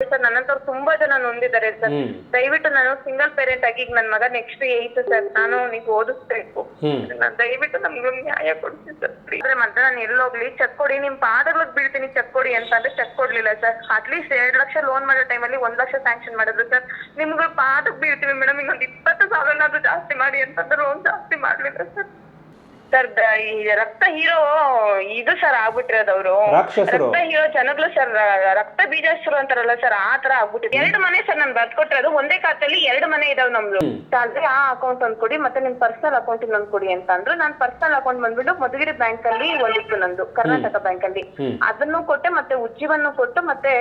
Sir ನನ್ನಂತವ್ರು ತುಂಬಾ ಜನ ನೊಂದಿದ್ದಾರೆ sir. ದಯವಿಟ್ಟು ನಾನು ಸಿಂಗಲ್ ಪೇರೆಂಟ್ ಆಗಿ ಈಗ ನನ್ ಮಗ ನೆಕ್ಸ್ಟ್ ಏಯ್ತ್ ಸರ್ ನಾನು ನೀವು ಓದಿಸ್ಬೇಕು. ನಾನ್ ದಯವಿಟ್ಟು ನಮ್ಗೆ ನ್ಯಾಯ ಕೊಡ್ತೀನಿ ಸರ್ ಅಂದ್ರೆ ಮತ್ತೆ ನಾನು ಎಲ್ಲೋಗ್ಲಿ ಚೆಕ್ ಕೊಡಿ ನಿಮ್ ಪಾದಗಳಿಗೆ ಬೀಳ್ತೀನಿ ಚೆಕ್ ಕೊಡಿ ಅಂತ ಅಂದ್ರೆ ಚೆಕ್ ಕೊಡ್ಲಿಲ್ಲ ಸರ್. ಅಟ್ಲೀಸ್ಟ್ ಎರಡ್ ಲಕ್ಷ ಲೋನ್ ಮಾಡೋ ಟೈಮಲ್ಲಿ ಒಂದ್ ಲಕ್ಷ ಸ್ಯಾಂಕ್ಷನ್ ಮಾಡಿದ್ರು ಸರ್. ನಿಮ್ಗೆ ಪಾದಕ್ಕೆ ಬೀಳ್ತೀವಿ ಮೇಡಮ್ ಇನ್ನೊಂದ್ ಇಪ್ಪತ್ತು ಸಾವಿರನಾದ್ರೂ ಜಾಸ್ತಿ ಮಾಡಿ ಅಂತಂದ್ರೆ ಲೋನ್ ಜಾಸ್ತಿ ಮಾಡ್ಲಿಲ್ಲ ಸರ್. ಸರ್ ಈ ರಕ್ತ ಹೀರೋ ಇದು ಸರ್ ಆಗ್ಬಿಟ್ಟಿರೋದವ್ರು ರಾಕ್ಷಸರು. ರಕ್ತ ಹೀರೋ ಜನಗಳು ಸರ್ ರಕ್ತ ಬೀಜಾಸ್ರು ಅಂತಾರಲ್ಲ ಸರ್ ಆ ತರ ಆಗ್ಬಿಟ್ಟಿದೆ. ಎರಡು ಮನೆ ಸರ್ ನಾನು ಬರ್ಕೊಟ್ಟಿರೋದು ಒಂದೇ ಖಾತೆಯಲ್ಲಿ ಎರಡು ಮನೆ ಇದಾವ್ ನಮ್ದು. ಅಂದ್ರೆ ಆ ಅಕೌಂಟ್ ಒಂದ್ ಕೊಡಿ ಮತ್ತೆ ನಿಮ್ ಪರ್ಸನಲ್ ಅಕೌಂಟ್ ಇನ್ನೊಂದ್ ಕೊಡಿ ಅಂತ ಅಂದ್ರು. ನಾನ್ ಪರ್ಸನಲ್ ಅಕೌಂಟ್ ಬಂದ್ಬಿಟ್ಟು ಮಧುಗಿರಿ ಬ್ಯಾಂಕ್ ಅಲ್ಲಿ ಒಂದಿತ್ತು ನಂದು ಕರ್ನಾಟಕ ಬ್ಯಾಂಕ್ ಅಲ್ಲಿ. ಅದನ್ನು ಕೊಟ್ಟೆ ಮತ್ತೆ ಉಜ್ಜಿವನ್ನು ಕೊಟ್ಟು ಮತ್ತೆ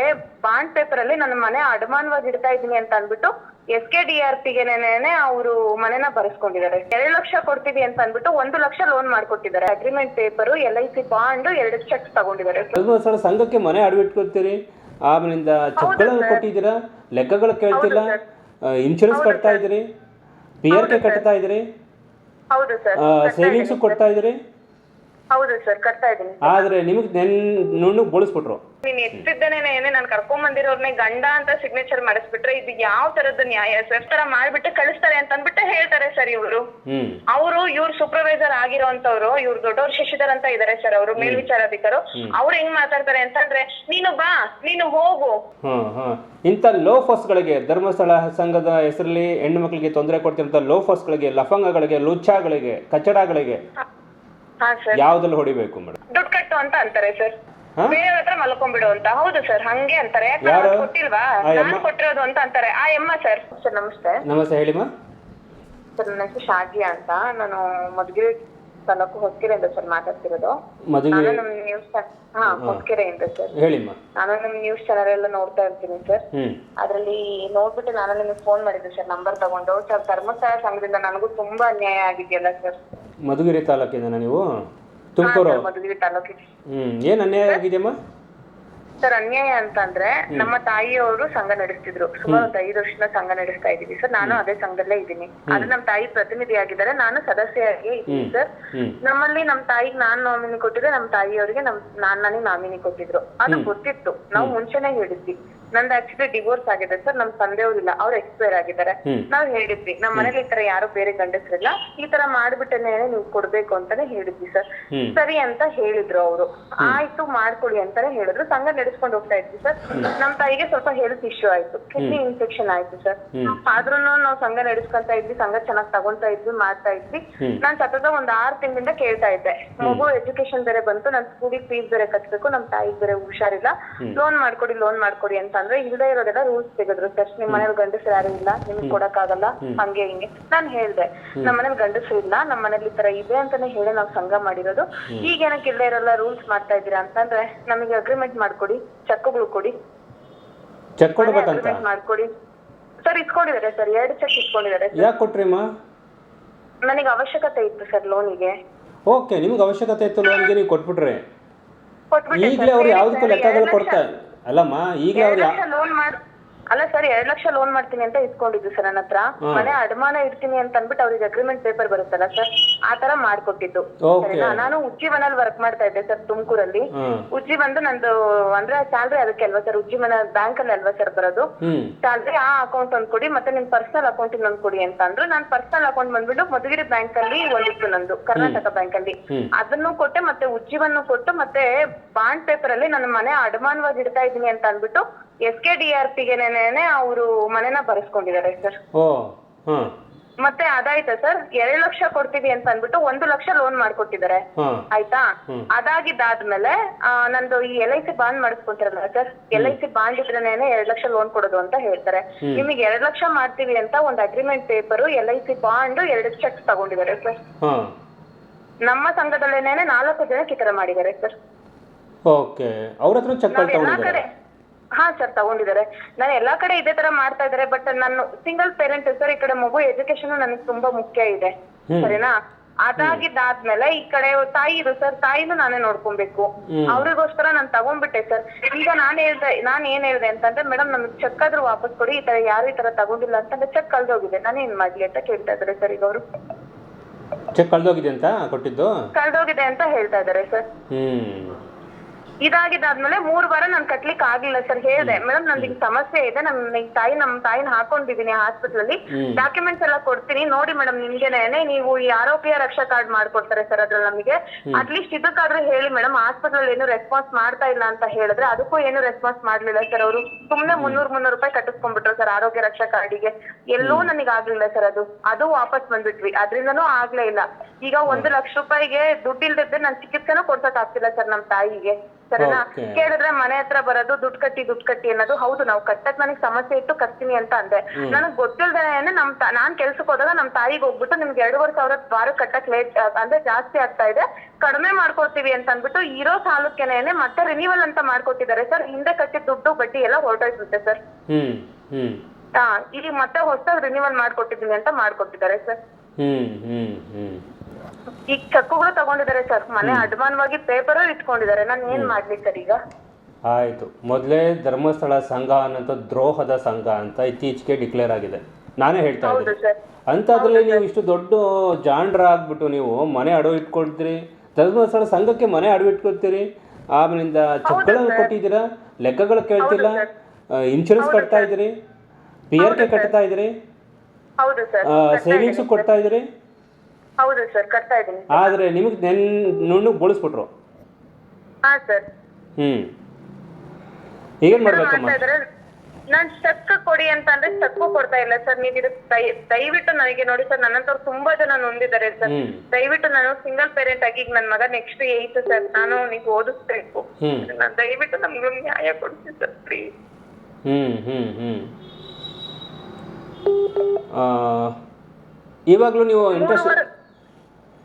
ಬಾಂಡ್ ಪೇಪರ್ ಅಲ್ಲಿ ನನ್ನ ಮನೆ ಅಡಮಾನವಾಗಿ ಇಡ್ತಾ ಇದೀನಿ ಅಂತ ಅಂದ್ಬಿಟ್ಟು ಎಸ್ ಕೆ ಡಿ ಆರ್ ಪಿಗೆನೆ ಅವರು ಮನೆನ ಬರೆಸ್ಕೊಂಡಿದ್ದಾರೆ. ಎರಡು ಲಕ್ಷ ಕೊಡ್ತೀವಿ ಅಂತ ಅಂದ್ಬಿಟ್ಟು ಒಂದು lakh loan ಮಾಡ್ಕೊಟ್ಟಿದ್ದಾರೆ. Agreement paper L I C bond ಎರಡು ಚೆಕ್ ತಗೊಂಡಿದ್ದಾರೆ. ಸರ್ ಸಂಘಕ್ಕೆ ಮನೆ ಅಡವಿಟ್ಕೊಳ್ತೀರಿ ಆಮೇಲಿಂದ ಚೆಕ್ಗಳನ್ನು ಕೊಟ್ಟಿದ್ದೀರಾ? ಲೆಕ್ಕಗಳು ಕೇಳ್ತಿಲ್ಲ? ಇನ್ಶೂರೆನ್ಸ್ ಕಟ್ತಾ ಇದ್ದೀರಿ? ಪಿ ಆರ್ ಕೆ ಕಟ್ತಾ ಇದ್ರಿ ಸೇವಿಂಗ್ಸ್ ಕೊಡ್ತಾ ಇದ್ದೀರಿ? ಹೌದು ಸರ್ ಕಟ್ತಾ ಇದ್ದೀನಿ. ಆದ್ರೆ ನಿಮಗೆ ನೆನ್ ನುಣ್ಣು ಬೋಳಿಸ್ಬಿಟ್ರು. ನೀನ್ ಎತ್ತಿದ್ದೇನೆ ನಾನು ಕರ್ಕೊಂಡ್ ಬಂದಿರೋರ್ನೇ ಗಂಡ ಅಂತ ಸಿಗ್ನೇಚರ್ ಮಾಡಿಸ್ಬಿಟ್ರೆ ಇದು ಯಾವ ತರದ ನ್ಯಾಯ? ಸರ್ ತರ ಮಾಡ್ಬಿಟ್ಟು ಕಳಿಸ್ತಾರೆ ಅಂತ ಅಂದ್ಬಿಟ್ಟು ಹೇಳ್ತಾರೆ ಸರ್ ಇವರು. ಅವರು ಇವ್ರ ಸೂಪರ್ವೈಸರ್ ಆಗಿರೋಂತವ್ರು ಇವ್ರು ದೊಡ್ಡವ್ರು ಶಶಿಧರ್ ಅಂತ ಇದಾರೆ ಸರ್ ಅವರು ಮೇಲ್ವಿಚಾರಾಧಿಕರು. ಅವ್ರು ಹೆಂಗ್ ಮಾತಾಡ್ತಾರೆ ಅಂತಂದ್ರೆ ನೀನು ಬಾ ನೀನು ಹೋಗು. ಹ್ಮ್ ಇಂತ ಲೋ ಇಂಥ ಲೋಫರ್ಸ್ಗಳಿಗೆ ಧರ್ಮಸ್ಥಳ ಸಂಘದ ಹೆಸರಲ್ಲಿ ಹೆಣ್ಣು ಮಕ್ಕಳಿಗೆ ತೊಂದರೆ ಫಸ್ಟ್ ಗಳಿಗೆ ಲಫಂಗಗಳಿಗೆ ಲುಚ್ಚಾಗಳಿಗೆ ಕಚಡಗಳಿಗೆ ಹಾ ಸರ್ ಯಾವುದಲ್ಲಿ ಹೊಡಿಬೇಕು ಮೇಡಮ್ ದುಡ್ಡು ಕಟ್ಟು ಅಂತ ಅಂತಾರೆ ಸರ್ ಹಾ? ಬೇರೆಯವ್ರ ಹತ್ರ ಮಲ್ಕೊಂಡ್ಬಿಡು ಅಂತ. ಹೌದು ಸರ್ ಹಂಗೆ ಅಂತಾರೆ. ಯಾಕೆ ಯಾರು? ನಾನ್ ಕೊಟ್ಟಿಲ್ವಾ? ಆ ನಾನ್? ಕೊಟ್ಟಿರೋದು ಅಂತ ಅಂತಾರೆ. ಆ ಎಮ್ಮ ಸರ್ ಸರ್ ನಮಸ್ತೆ. ನಮಸ್ತೆ ಹೇಳಿಮ್ಮ ಸರ್ ನನ್ನ ಹೆಸರು ಶಾಜಿಯಾ ಅಂತ. ನಾನು ಮಧುಗಿರಿ ತಾಲೂಕು ಹೊಸಕೆರೆಯಿಂದ ಸರ್ ಮಾತಾಡ್ತಿರೋದು. ನಾನು ನಮ್ ನ್ಯೂಸ್ ಹಾ ಹೊಸಕೆರೆಯಿಂದ ಸರ್ ಹೇಳಿಮ್ಮ ನಾನು ನಿಮ್ ನ್ಯೂಸ್ ಚಾನಲ್ ಎಲ್ಲ ನೋಡ್ತಾ ಇರ್ತೀನಿ ಸರ್ ಅದರಲ್ಲಿ ಅದ್ರಲ್ಲಿ ನೋಡ್ಬಿಟ್ಟು ನಾನು ನಿಮಗೆ ಫೋನ್ ಮಾಡಿದ್ದೆ ಸರ್ ನಂಬರ್ ತಗೊಂಡು. ಸರ್ ಧರ್ಮಸ್ಥಳ ಸಂಘದಿಂದ ನನಗೂ ತುಂಬಾ ಅನ್ಯಾಯ ಆಗಿದೆಯಲ್ಲ ಸರ್ ಮಧುಗಿರಿ ತಾಲೂಕಿಂದ ನೀವು? ತುಮಕೂರು? ಮಧುಗಿರಿ ತಾಲೂಕಿಗೆ. ಹ್ಮ್ ಏನ್ ಅನ್ಯಾಯ ಆಗಿದೆಯಮ್ಮ? ಸರ್ ಅನ್ಯಾಯ ಅಂತಂದ್ರೆ ನಮ್ಮ ತಾಯಿಯವರು ಸಂಘ ನಡೆಸ್ತಿದ್ರು. ಸುಮಾರು ಒಂದು ಐದು ವರ್ಷದಿಂದ ಸಂಘ ನಡೆಸ್ತಾ ಇದೀವಿ ಸರ್. ನಾನು ಅದೇ ಸಂಘದಲ್ಲೇ ಇದ್ದೀನಿ. ಅದು ನಮ್ಮ ತಾಯಿ ಪ್ರತಿನಿಧಿಯಾಗಿದ್ದಾರೆ. ನಾನು ಸದಸ್ಯರಾಗಿ ಇದ್ದೀನಿ ಸರ್. ನಮ್ಮಲ್ಲಿ ನಮ್ ತಾಯಿಗೆ ನಾನ್ ನಾಮಿನಿ ಕೊಟ್ಟಿದ್ರೆ ನಮ್ ತಾಯಿಯವರಿಗೆ ನಮ್ ನಾನ್ ನನಗೆ ನಾಮಿನಿ ಕೊಟ್ಟಿದ್ರು. ಅದು ಗೊತ್ತಿತ್ತು. ನಾವು ಮುಂಚೆನೆ ಹೇಳಿದ್ವಿ. ನಂದು ಆಕ್ಚುಲಿ ಡಿವೋರ್ಸ್ ಆಗಿದೆ ಸರ್ ನಮ್ ತಂದೆಯವ್ರಿಲ್ಲ ಅವ್ರು ಎಕ್ಸ್ಪೈರ್ ಆಗಿದ್ದಾರೆ. ನಾವ್ ಹೇಳಿದ್ವಿ ನಮ್ ಮನೇಲಿ ಈ ತರ ಯಾರು ಬೇರೆ ಗಂಡಸ್ರಿಲ್ಲ ಈ ತರ ಮಾಡ್ಬಿಟ್ಟನೆ ನೀವು ಕೊಡ್ಬೇಕು ಅಂತಾನೆ ಹೇಳಿದ್ವಿ ಸರ್ ಸರಿ ಅಂತ ಹೇಳಿದ್ರು ಅವರು. ಆಯ್ತು ಮಾಡ್ಕೊಡಿ ಅಂತಾನೆ ಹೇಳಿದ್ರು. ಸಂಘ ನಡೆಸ್ಕೊಂಡು ಹೋಗ್ತಾ ಇದ್ವಿ ಸರ್ ನಮ್ ತಾಯಿಗೆ ಸ್ವಲ್ಪ ಹೆಲ್ತ್ ಇಶ್ಯೂ ಆಯ್ತು. ಕಿಡ್ನಿ ಇನ್ಫೆಕ್ಷನ್ ಆಯ್ತು ಸರ್ ಆದ್ರೂನು ಆದ್ರೂ ನಾವು ಸಂಘ ನಡೆಸ್ಕೊಂತ ಇದ್ವಿ ಸಂಘ ಚೆನ್ನಾಗ್ ತಗೊಂತಾ ಇದ್ವಿ ಮಾಡ್ತಾ ಇದ್ವಿ. ನಾನ್ ಸತತ ಒಂದ್ ಆರ್ ತಿಂಗಳಿಂದ ಕೇಳ್ತಾ ಇದ್ದೆ. ಮಗು ಎಜುಕೇಶನ್ ಬೇರೆ ಬಂತು ನನ್ ಸ್ಕೂಲಿಗೆ ಫೀಸ್ ಬೇರೆ ಕಟ್ಬೇಕು ನಮ್ ತಾಯಿಗ್ ಬೇರೆ ಹುಷಾರಿಲ್ಲ. ಲೋನ್ ಮಾಡ್ಕೊಡಿ ಲೋನ್ ಮಾಡ್ಕೊಡಿ ಅಂತ ಅಂದ್ರೆ ಇಲ್ದೇ ಇರೋದೆಲ್ಲ ರೂಲ್ಸ್ ತೆಗೆದ್ರು. ಸರ್ ನಿಮ್ ಮನೇಲಿ ಗಂಡಸರು ಯಾರು ಇಲ್ಲ ನಿಮ್ಗೆ ಕೊಡಕ್ಕಾಗಲ್ಲ ಹಂಗೆ ಹಿಂಗೆ. ನಾನ್ ಹೇಳ್ದೆ ನಮ್ ಮನೇಲಿ ಗಂಡಸರು ಇಲ್ಲ ನಮ್ ಮನೇಲಿ ಈ ತರ ಇದೆ ಅಂತಾನೆ ಹೇಳಿ ನಾವ್ ಸಂಘ ಮಾಡಿರೋದು. ಈಗ ಏನಕ್ಕೆ ಇಲ್ದೇ ಇರೋಲ್ಲ ರೂಲ್ಸ್ ಮಾಡ್ತಾ ಇದ್ದೀರಾ ಅಂತಂದ್ರೆ ನಮಗೆ ಅಗ್ರಿಮೆಂಟ್ ಮಾಡ್ಕೊಡಿ ಚೆಕ್ಗಳು ಕೊಡಿ. ಚೆಕ್ ಕೊಡ್ಬೇಕಂತ? ಮಾಡ್ಕೊಡಿ. ಸರ್ ಇಸ್ಕೊಂಡಿದ್ದಾರೆ ಸರ್ ಎರಡು ಚೆಕ್ ಇಸ್ಕೊಂಡಿದ್ದಾರೆ ಯಾಕೆ ಕೊಟ್ರಿಮ್ಮ ನನಗೆ ಅವಶ್ಯಕತೆ ಇತ್ತು ಸರ್ ಲೋನಿಗೆ ಓಕೆ ನಿಮ್ಗೆ ಅವಶ್ಯಕತೆ ಇತ್ತು ಲೋನ್ಗೆ ನೀವು ಕೊಟ್ಬಿಟ್ರೆ. ಈಗಲೇ ಅವ್ರು ಯಾವ್ದಕ್ಕೂ ಲೆಕ್ಕಗಳು ಕೊಡ್ತಾ ಅಲ್ಲಮ್ಮ ಈಗ ಅವ್ರು ಲೋನ್ ಮಾಡ್ ಅಲ್ಲ ಸರ್ ಎರಡ್ ಲಕ್ಷ ಲೋನ್ ಮಾಡ್ತೀನಿ ಅಂತ ಇಸ್ಕೊಂಡಿದ್ದು ಸರ್ ನನ್ನ ಹತ್ರ. ಮನೆ ಅಡಮಾನ ಇಡ್ತೀನಿ ಅಂತ ಅಂದ್ಬಿಟ್ಟು ಅವ್ರಿಗೆ ಅಗ್ರಿಮೆಂಟ್ ಪೇಪರ್ ಬರುತ್ತಲ್ಲ ಸರ್ ಆ ತರ ಮಾಡ್ಕೊಟ್ಟಿದ್ದು. ಸರಿನಾ? ನಾನು ಉಜ್ಜಿವನಲ್ಲಿ ವರ್ಕ್ ಮಾಡ್ತಾ ಇದ್ದೆ ಸರ್ ತುಮಕೂರಲ್ಲಿ. ಹಾಂ. ಉಜ್ಜಿ ಬಂದು ನಂದು ಅಂದ್ರೆ ಸ್ಯಾಲ್ರಿ ಅದಕ್ಕೆ ಅಲ್ವಾ ಸರ್ ಉಜ್ಜಿವನ ಬ್ಯಾಂಕ್ ಅಲ್ಲಿ ಅಲ್ವಾ ಸರ್ ಬರೋದು? ಸ್ಯಾಲ್ರಿ ಆ ಅಕೌಂಟ್ ಒಂದ್ ಕೊಡಿ ಮತ್ತೆ ನಿಮ್ ಪರ್ಸನಲ್ ಅಕೌಂಟ್ ಇನ್ನೊಂದ್ ಕೊಡಿ ಅಂತ ಅಂದ್ರು. ನಾನ್ ಪರ್ಸನಲ್ ಅಕೌಂಟ್ ಬಂದ್ಬಿಟ್ಟು ಮಧುಗಿರಿ ಬ್ಯಾಂಕ್ ಅಲ್ಲಿ ಒಂದಿತ್ತು ನಂದು ಕರ್ನಾಟಕ ಬ್ಯಾಂಕ್ ಅಲ್ಲಿ. ಹ್ಮ್. ಅದನ್ನು ಕೊಟ್ಟೆ ಮತ್ತೆ ಉಜ್ಜೀವನ್ನು ಕೊಟ್ಟು ಮತ್ತೆ ಬಾಂಡ್ ಪೇಪರ್ ಅಲ್ಲಿ ನನ್ನ ಮನೆ ಅಡಮಾನವಾಗಿ ಇಡ್ತಾ ಇದೀನಿ ಅಂತ ಅಂದ್ಬಿಟ್ಟು ಎಸ್ ಕೆ ಡಿ ಆರ್ ಪಿಗೆನೆ ಅವರು ಮನೆನ ಬರೆಸ್ಕೊಂಡಿದ್ದಾರೆ ಸರ್. ಓ ಹಾಂ. ಮತ್ತೆ ಅದಾಯ್ತಾ ಸರ್? ಎರಡ್ ಲಕ್ಷ ಕೊಡ್ತೀವಿ ಅಂತ ಅಂದ್ಬಿಟ್ಟು ಒಂದು ಲಕ್ಷ ಲೋನ್ ಮಾಡ್ಕೊಟ್ಟಿದ್ದಾರೆ. ಹಾಂ. ಆಯ್ತಾ. ಅದಾಗಿದ್ದಾದ್ಮೇಲೆ ಆ, ನಂದು ಈ L I C bond ಮಾಡಿಸ್ಕೊಂತಾರಲ್ಲ sir? L I C bond ಇದ್ರೇನೆ ಎರಡ್ ಲಕ್ಷ ಲೋನ್ ಕೊಡೋದು ಅಂತ ಹೇಳ್ತಾರೆ. ನಿಮಗೆ ಎರಡ್ ಲಕ್ಷ ಮಾಡ್ತೀವಿ ಅಂತ ಒಂದು agreement paper L I C bond ಎರಡು ಚೆಕ್ ತಗೊಂಡಿದ್ದಾರೆ ಸರ್. ಹಾಂ. ನಮ್ಮ ಸಂಘದಲ್ಲೇನೆ ನಾಲ್ಕು ಜನಕ್ಕೆ ಈ ತರ ಮಾಡಿದ್ದಾರೆ ಸರ್. ಓಕೆ. ಅವ್ರ ಹತ್ರ ಚೆಕ್ ನಾವ್ ಎಲ್ಲಾ ತಗೊಂಡಿದ್ದಾರೆ? ಹಾ ಸರ್ ತಗೊಂಡಿದ್ದಾರೆ. ನಾನು ಎಲ್ಲಾ ಕಡೆ ಇದೇ ತರ ಮಾಡ್ತಾ ಇದ್ದಾರೆ ಬಟ್ ನಾನು ಸಿಂಗಲ್ ಪೇರೆಂಟ್ ಸರ್ ಈ ಕಡೆ ಮಗು ಎಜುಕೇಶನ್ ನನಗೆ ತುಂಬಾ ಮುಖ್ಯ ಇದೆ. ಹ್ಮ್. ಸರಿನಾ? ಅದಾಗಿದ್ದಾದ್ಮೇಲೆ ಈ ಕಡೆ ತಾಯಿ ಇದು ಸರ್ ತಾಯಿನೂ ನಾನೇ ನೋಡ್ಕೊಬೇಕು. ಹ್ಮ್. ಅವ್ರಿಗೋಸ್ಕರ ನಾನು ತಗೊಂಡ್ಬಿಟ್ಟೆ ಸರ್ ಈಗ ನಾನ್ ಹೇಳ್ದೆ ನಾನ್ ಏನ್ ಹೇಳ್ದೆ ಅಂತಂದ್ರೆ ಮೇಡಮ್ ನಮ್ಗೆ ಚೆಕ್ ಆದ್ರೂ ವಾಪಸ್ ಕೊಡಿ ಈ ತರ ಯಾರು ಈ ತರ ತಗೊಂಡಿಲ್ಲ ಅಂತಂದ್ರೆ ಚೆಕ್ ಕಳ್ದೋಗಿದೆ. ನಾನು ಏನ್ ಮಾಡ್ಲಿ ಅಂತ ಕೇಳ್ತಾ ಇದಾರೆ ಸರ್ ಈಗ ಅವರು. ಚೆಕ್ ಕಳ್ದೋಗಿದೆ ಅಂತ ಕೊಟ್ಟಿದ್ದು? ಕಳ್ದೋಗಿದೆ ಅಂತ ಹೇಳ್ತಾ ಇದಾರೆ ಸರ್ ಹ್ಞೂ ಇದಾಗಿದ್ದಾದ್ಮೇಲೆ ಮೂರ್ ವಾರ ನಾನ್ ಕಟ್ಲಿಕ್ ಆಗ್ಲಿಲ್ಲ ಸರ್. ಹೇಳ್ದೆ ಮೇಡಮ್ ನಂದು ಹಿಂಗ್ ಸಮಸ್ಯೆ ಇದೆ. ನಮ್ ನಿಮ್ ತಾಯಿ ನಮ್ ತಾಯಿನ ಹಾಕೊಂಡಿದೀನಿ ಹಾಸ್ಪಿಟಲ್ ಅಲ್ಲಿ. ಡಾಕ್ಯುಮೆಂಟ್ಸ್ ಎಲ್ಲ ಕೊಡ್ತೀನಿ. ನೋಡಿ ಮೇಡಮ್ ನಿಮ್ಗೆನೆ ನೀವು ಈ ಆರೋಗ್ಯ ರಕ್ಷಾ ಕಾರ್ಡ್ ಮಾಡ್ಕೊಡ್ತಾರೆ ಸರ್ ಅದ್ರಲ್ಲಿ ನಮಗೆ. ಅಟ್ಲೀಸ್ಟ್ ಇದಕ್ಕಾದ್ರೂ ಹೇಳಿ ಮೇಡಮ್ ಹಾಸ್ಪಿಟಲ್ ಏನು ರೆಸ್ಪಾನ್ಸ್ ಮಾಡ್ತಾ ಇಲ್ಲ ಅಂತ ಹೇಳಿದ್ರೆ ಅದಕ್ಕೂ ಏನು ರೆಸ್ಪಾನ್ಸ್ ಮಾಡ್ಲಿಲ್ಲ ಸರ್ ಅವರು. ಸುಮ್ನೆ ಮುನ್ನೂರ್ ಮುನ್ನೂರ್ ರೂಪಾಯಿ ಕಟ್ಟಿಸ್ಕೊಂಡ್ಬಿಟ್ರು ಸರ್ ಆರೋಗ್ಯ ರಕ್ಷಾ ಕಾರ್ಡಿಗೆ ಎಲ್ಲೂ ನನಗೆ ಆಗ್ಲಿಲ್ಲ ಸರ್ ಅದು. ಅದು ವಾಪಸ್ ಬಂದ್ಬಿಟ್ವಿ. ಅದ್ರಿಂದನೂ ಆಗ್ಲೇ ಇಲ್ಲ. ಈಗ ಒಂದು ಲಕ್ಷ ರೂಪಾಯಿಗೆ ದುಡ್ಡು ಇಲ್ದಿದ್ರೆ ನಾನು ಚಿಕಿತ್ಸೆನೂ ಕೊಡ್ಸಕ್ ಆಗ್ತಿಲ್ಲ ಸರ್ ನಮ್ ತಾಯಿಗೆ. ಸರಿನಾ. ಕೇಳಿದ್ರೆ ಮನೆ ಹತ್ರ ಬರೋದು ದುಡ್ಡು ಕಟ್ಟಿ ದುಡ್ಡು ಕಟ್ಟಿ ಅನ್ನೋದು. ಹೌದು ನಾವು ಕಟ್ಟಕ್ ನನಗೆ ಸಮಸ್ಯೆ ಇತ್ತು ಕಟ್ತೀನಿ ಅಂತ ಅಂದೆ. ನನಗ್ ಗೊತ್ತಿಲ್ದೇನೆ ನಮ್ ನಾನ್ ಕೆಲ್ಸಕ್ಕೆ ಹೋದಾಗ ನಮ್ ತಾಯಿಗೆ ಹೋಗ್ಬಿಟ್ಟು ನಿಮ್ಗೆ ಎರಡೂವರೆ ಸಾವಿರ ವಾರ ಕಟ್ಟಕ್ ಲೇಟ್ ಅಂದ್ರೆ ಜಾಸ್ತಿ ಆಗ್ತಾ ಇದೆ. ಕಡಿಮೆ ಮಾಡ್ಕೊಡ್ತೀವಿ ಅಂತ ಅಂದ್ಬಿಟ್ಟು ಇರೋ ಸಾಲಕ್ಕೆನೆ ಮತ್ತೆ ರಿನಿವಲ್ ಅಂತ ಮಾಡ್ಕೊಟ್ಟಿದ್ದಾರೆ ಸರ್. ಹಿಂದೆ ಕಟ್ಟಿದ ದುಡ್ಡು ಬಡ್ಡಿ ಎಲ್ಲ ಹೊರಟೋಯ್ಬಿಡುತ್ತೆ ಸರ್. ಹ್ಮ್ ಹ್ಮ್. ಹಾ ಇಲ್ಲಿ ಮತ್ತೆ ಹೊಸದಾಗಿ ರಿನಿವಲ್ ಮಾಡ್ಕೊಟ್ಟಿದೀನಿ ಅಂತ ಮಾಡ್ಕೊಟ್ಟಿದ್ದಾರೆ ಸರ್. ಹ್ಮ್ ಹ್ಮ್ ಹ್ಮ್. ಈಗ ಚೆಕ್ಕುಗಳು ತಗೊಂಡಿದ್ದಾರೆ ಸರ್. ಮನೆ ಅಡಮಾನವಾಗಿ ಪೇಪರ್ ಇಟ್ಕೊಂಡಿದ್ದಾರೆ. ನಾನು ಏನ್ ಮಾಡ್ಲಿ ಸರ್ ಈಗ? ಆಯಿತು. ಮೊದಲೇ ಧರ್ಮಸ್ಥಳ ಸಂಘ ಅನ್ನೋಂಥ ದ್ರೋಹದ ಸಂಘ ಅಂತ ಇತ್ತೀಚೆಗೆ ಡಿಕ್ಲೇರ್ ಆಗಿದೆ. ನಾನೇ ಹೇಳ್ತಾ ಇದ್ದೀನಿ. ಸರ್. ಅಂಥದ್ರಲ್ಲಿ ನೀವು ಇಷ್ಟು ದೊಡ್ಡ ಜಾಂಡ್ರ ಆಗ್ಬಿಟ್ಟು ನೀವು ಮನೆ ಅಡವು ಇಟ್ಕೊಳ್ತೀರಿ ಧರ್ಮಸ್ಥಳ ಸಂಘಕ್ಕೆ ಮನೆ ಅಡವಿಟ್ಕೊಳ್ತೀರಿ ಆಮೇಲಿಂದ ಚೆಕ್ಗಳನ್ನು ಕೊಟ್ಟಿದ್ದೀರಾ? ಲೆಕ್ಕಗಳು ಕೇಳ್ತಿಲ್ಲ? ಇನ್ಶೂರೆನ್ಸ್ ಕಟ್ತಾ ಇದ್ರಿ ಪಿ ಆರ್ ಕೆ ಕಟ್ತಾ ಇದ್ರಿ ಸೇವಿಂಗ್ಸ್ ಕೊಡ್ತಾ ಇದ್ರಿ ಹೌದು ಸರ್ ಕಟ್ತಾ ಇದ್ದೀನಿ. ಆದರೆ ನಿಮಗೆ ನೆನ್ ನುಣ್ಣಗೆ ಬೋಳಿಸ್ಬಿಟ್ರು. ಹ್ಮ್ ಸರ್. ಹ್ಞೂ ಈಗೇನು ಮಾಡ್ಬೇಕಮ್ಮ? ನಾನ್ ಚೆಕ್ ಕೊಡಿ ಅಂತ ಅಂದ್ರೆ ಚೆಕ್ ಕೊಡ್ತಾ ಇಲ್ಲ ಸರ್. ನೀವು ಇದು ದಯ- ದಯವಿಟ್ಟು ನನಗೆ ನೋಡಿ ಸರ್ ನನ್ನಂತವ್ರು ತುಂಬಾ ಜನ ನೊಂದಿದ್ದಾರೆ ಸರ್. ಹ್ಮ್. ದಯವಿಟ್ಟು ನಾನು ಸಿಂಗಲ್ ಪೇರೆಂಟ್ ಆಗಿ ಈಗ ನನ್ ಮಗ ನೆಕ್ಸ್ಟ್ ಏಯ್ತ್ ಸರ್ ನಾನು ನೀವು ಓದಿಸ್ಬೇಕು. ಹ್ಮ್. ನಾನ್ ದಯವಿಟ್ಟು ನಮ್ಗೆ ನ್ಯಾಯ ಕೊಡ್ತೀನಿ ಸರ್ ಪ್ಲೀಸ್ ಹ್ಮ್ ಹ್ಮ್ ಆ ಇವಾಗಲೂ ನೀವು ಇಂಟ್ರೆಸ್ಟ್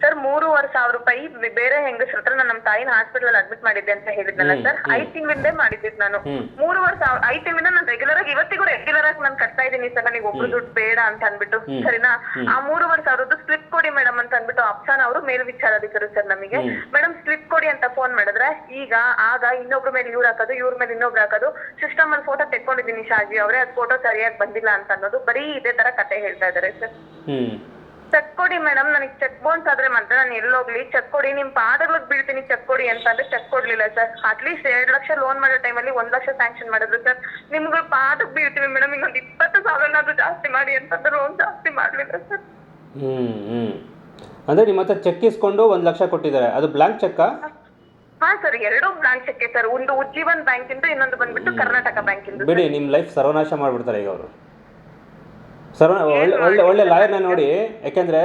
ಸರ್ ಮೂರುವರೆ ಸಾವಿರ ರೂಪಾಯಿ ಬೇರೆ ಹೆಂಗಸ್ರ ಹತ್ರ ನಾನು ನಮ್ಮ ತಾಯಿನ ಹಾಸ್ಪಿಟಲ್ ಅಡ್ಮಿಟ್ ಮಾಡಿದ್ದೆ ಅಂತ ಹೇಳಿದ್ನಲ್ಲ ಸರ್ ಐದ್ ತಿಂಗಳಿಂದ ಮಾಡಿದ್ದೆ ನಾನು. ಮೂರುವರೆ ಸಾವಿರ ಐದ್ ತಿಂಗಳಿಂದ ನಾನು ರೆಗ್ಯುಲರ್ ಆಗಿ ಇವತ್ತಿಗೂ ರೆಗ್ಯುಲರ್ ಆಗಿ ನಾನು ಕಟ್ತಾ ಇದ್ದೀನಿ ಸರ್ ನನಗೆ ಒಬ್ರು ದುಡ್ಡು ಬೇಡ ಅಂತ ಅನ್ಬಿಟ್ಟು ಸರಿನಾ? ಆ ಮೂರುವರೆ ಸಾವಿರದ್ದು ಸ್ಲಿಪ್ ಕೊಡಿ ಮೇಡಮ್ ಅಂತ ಅನ್ಬಿಟ್ಟು ಅಪ್ಸಾನ್ ಅವರು ಮೇಲ್ವಿಚಾರಾಧಿಕರು ಸರ್ ನಮಗೆ. ಮೇಡಮ್ ಸ್ಲಿಪ್ ಕೊಡಿ ಅಂತ ಫೋನ್ ಮಾಡಿದ್ರೆ ಈಗ ಆಗ ಇನ್ನೊಬ್ರ ಮೇಲೆ ಇವ್ರು ಹಾಕೋದು ಇವ್ರ ಮೇಲೆ ಇನ್ನೊಬ್ರು ಹಾಕೋದು. ಸಿಸ್ಟಮ್ ಅಲ್ಲಿ ಫೋಟೋ ತೆಕ್ಕೊಂಡಿದ್ದೀನಿ ಶಾಜಿ ಅವರೇ. ಅದು ಫೋಟೋ ಸರಿಯಾಗಿ ಬಂದಿಲ್ಲ ಅಂತ ಅನ್ನೋದು ಬರೀ ಇದೇ ತರ ಕತೆ ಹೇಳ್ತಾ ಇದಾರೆ ಸರ್ ಚೆಕ್ ಕೊಡಿ ಮೇಡಮ್ ನನಗೆ ಚೆಕ್ ಬೌನ್ಸ್ ಆದ್ರೆ ಮಾತ್ರ ನಾನು ಎಲ್ಲೋಗ್ಲಿ ಚೆಕ್ ಕೊಡಿ ನಿಮ್ ಪಾದಗಳಿಗೆ ಬೀಳ್ತೀನಿ ಚೆಕ್ ಕೊಡಿ ಅಂತ ಅಂದ್ರೆ ಚೆಕ್ ಕೊಡ್ಲಿಲ್ಲ ಸರ್. ಅಟ್ಲೀಸ್ಟ್ ಎರಡ್ ಲಕ್ಷ ಲೋನ್ ಮಾಡೋ ಟೈಮಲ್ಲಿ ಒಂದ್ ಲಕ್ಷ ಸ್ಯಾಂಕ್ಷನ್ ಮಾಡಿದ್ರು ಸರ್. ನಿಮ್ಗೆ ಪಾದಕ್ಕೆ ಬೀಳ್ತೀವಿ ಮೇಡಮ್ ಇನ್ನೊಂದು ಇಪ್ಪತ್ತು ಸಾವಿರನಾದ್ರೂ ಜಾಸ್ತಿ ಮಾಡಿ ಅಂತಂದ್ರೆ ಲೋನ್ ಜಾಸ್ತಿ ಮಾಡ್ಲಿಲ್ಲ ಸರ್. ಹ್ಮ್ ಹ್ಮ್. ಅಂದ್ರೆ ನಿಮ್ಮ ಹತ್ರ ಚೆಕ್ ಇಸ್ಕೊಂಡು ಒಂದ್ ಲಕ್ಷ ಕೊಟ್ಟಿದ್ದಾರೆ. ಅದು ಬ್ಲಾಂಕ್ ಚೆಕ್ಕಾ ಹಾ ಸರ್ ಎರಡು ಬ್ಲಾಂಕ್ ಚೆಕ್ ಸರ್. ಒಂದು ಉಜ್ಜೀವನ್ ಬ್ಯಾಂಕ್ ಇಂದ ಇನ್ನೊಂದು ಬಂದ್ಬಿಟ್ಟು ಕರ್ನಾಟಕ ಬ್ಯಾಂಕ್ ಇಂದ ಬಿಡಿ ನಿಮ್ಮ ಲೈಫ್ ಸರ್ವನಾಶ ಮಾಡ್ಬಿಡ್ತಾರೆ ಈಗ ಅವರು. ಸರ್ವ ಒಳ್ಳೆ ಒಳ್ಳೆ ಒಳ್ಳೆ ಲಾಯರ್ನ ನೋಡಿ. ಯಾಕೆಂದ್ರೆ